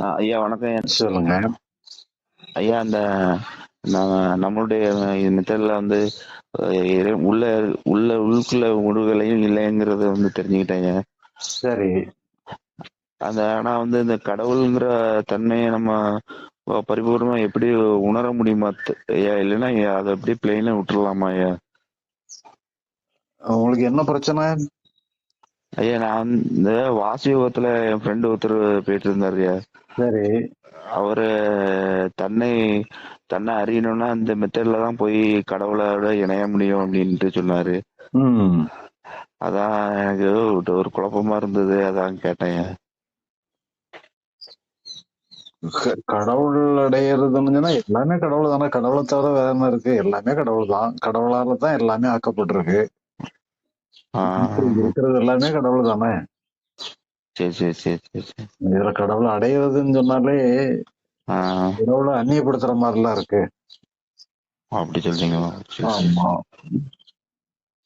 ஆ, ஐயா வணக்கம். சொல்லுங்க. ஐயா அந்த நான் நம்மளுடைய மெத்தட்ல வந்து அஹ், இறை- உள்ள உள்ள உள்ளுக்குள்ள உணவுகளையும் இல்லைங்கிறத வந்து தெரிஞ்சுக்கிட்டேங்க சரி. அந்த ஆனா வந்து இந்த கடவுளுங்கிற தன்மையை நம்ம ப- பரிபூர்ணமா எப்படி உணர முடியுமா த- ஐயா? இல்லைன்னா ஐயா, அதை அப்படியே பிளெயினா விட்டுறலாமா ஐயா? உங்களுக்கு என்ன பிரச்சனை? ஐயா நான் இந்த வாசியோகத்துல என் ஃப்ரெண்டு ஒருத்தர் போயிட்டு இருந்தாரு ஐயா. சரி. அவரு தன்னை தன்னை அறியணும்னா இந்த மெத்தட்ல தான் போய் கடவுளோட இணைய முடியும் அப்படின்ட்டு சொன்னாரு. அதான் எனக்கு ஒரு- குழப்பமா இருந்தது அதான் கேட்டேன் கடவுள் அடையிறதுன்னு எல்லாமே கடவுள் தானே கடவுளை தவிர வேற என்ன இருக்கு? எல்லாமே கடவுள் தான் கடவுளால தான் எல்லாமே ஆக்கப்பட்டிருக்கு. இருக்கிறது எல்லாமே கடவுள் தானே சரி சரி சரி சரி சரி. இதுல கடவுளை அடையிறதுன்னு சொன்னாலே கடவுளை அந்நியப்படுத்துற மாதிரிலாம் இருக்கு. அப்படி சொல்றீங்களா. ஆமா.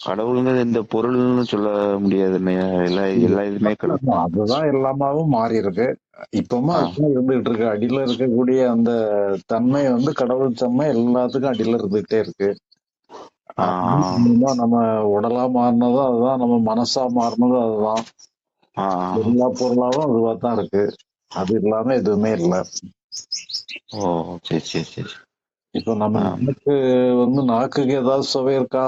கடவுளுங்கிறது இந்த பொருள்னு சொல்ல முடியாது எல்லா எல்லா இதுமே அதுதான் எல்லாமாவும் மாறி இருக்கு. அதுதான் இருந்துகிட்டு இருக்கு. அடியில இருக்கக்கூடிய அந்த தன்மை வந்து கடவுள் தன்மை எல்லாத்துக்கும் அடியில இருந்துகிட்டே இருக்கு. நம்ம உடலா மாறினதும் அதுதான் நம்ம மனசா மாறினதும் அதுதான். எல்லா பொருளாவும் அதுவா தான் இருக்கு. அது இல்லாம எதுவுமே இல்ல. ஓ சரி சரி சரி. இப்ப நம்ம ஆ. நாக்கு வந்து நாக்குக்கு ஏதாவது சுவை இருக்கா?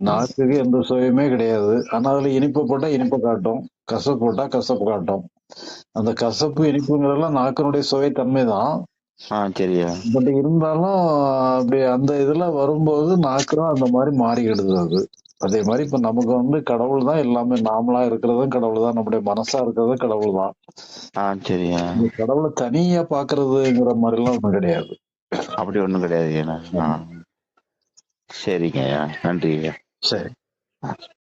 நாக்குக்கு எந்த சுவையுமே கிடையாது. ஆனா அதுல இனிப்பு போட்டா இனிப்பு காட்டும். கசப்பு போட்டா கசப்பு காட்டும். அந்த கசப்பு இனிப்புங்கிறதெல்லாம் நாக்கினுடைய சுவை தன்மை தான் சரியா பட் இருந்தாலும் அப்படி அந்த இதுல வரும்போது நாக்குறம் அந்த மாதிரி மாறிக்கிடுது அது. அதே மாதிரி இப்ப நமக்கு வந்து கடவுள் தான் எல்லாமே. நாமளா இருக்கிறதும் கடவுள் தான். நம்முடைய மனசா இருக்கிறதும் கடவுள் தான். சரியா கடவுளை தனியா பாக்குறதுங்கிற மாதிரி எல்லாம் ஒண்ணும் கிடையாது. அப்படி ஒண்ணும் கிடையாது சரிங்க ஐயா. நன்றி ஐயா. சரி.